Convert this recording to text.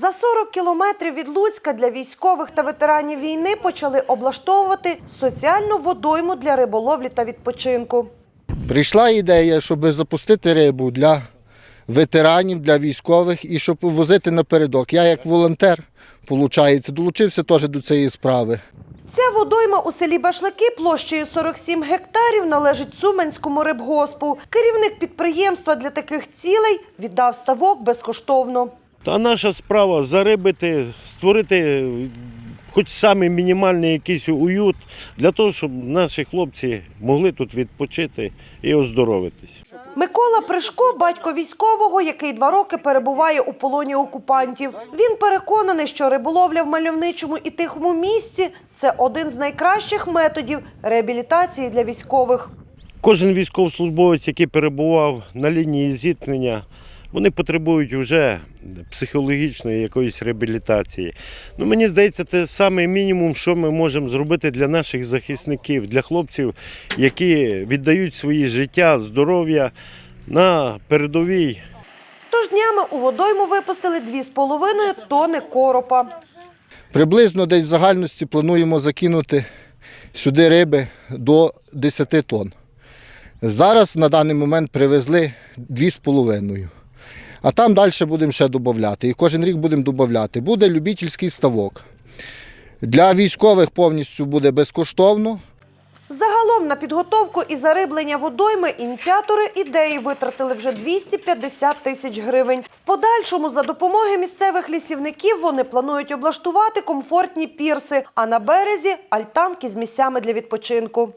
За 40 кілометрів від Луцька для військових та ветеранів війни почали облаштовувати соціальну водойму для риболовлі та відпочинку. Прийшла ідея, щоб запустити рибу для ветеранів, для військових і щоб возити напередок. Я як волонтер, виходить, долучився теж до цієї справи. Ця водойма у селі Башлики площею 47 гектарів належить Цуменському рибгоспу. Керівник підприємства для таких цілей віддав ставок безкоштовно. Та наша справа зарибити, створити хоч самий мінімальний якийсь уют для того, щоб наші хлопці могли тут відпочити і оздоровитись. Микола Пришко, батько військового, який два роки перебуває у полоні окупантів. Він переконаний, що риболовля в мальовничому і тихому місці це один з найкращих методів реабілітації для військових. Кожен військовослужбовець, який перебував на лінії зіткнення, вони потребують вже психологічної якоїсь реабілітації. Ну, мені здається, це саме мінімум, що ми можемо зробити для наших захисників, для хлопців, які віддають свої життя, здоров'я на передовій Тож днями у водойму випустили 2,5 тони коропа. Приблизно десь в загальності плануємо закинути сюди риби до 10 тонн. Зараз на даний момент привезли 2,5. А там далі будемо ще додати. І кожен рік будемо додати. Буде любительський ставок. Для військових повністю буде безкоштовно. Загалом на підготовку і зариблення водойми ініціатори ідеї витратили вже 250 тисяч гривень. В подальшому за допомоги місцевих лісівників вони планують облаштувати комфортні пірси, а на березі альтанки з місцями для відпочинку.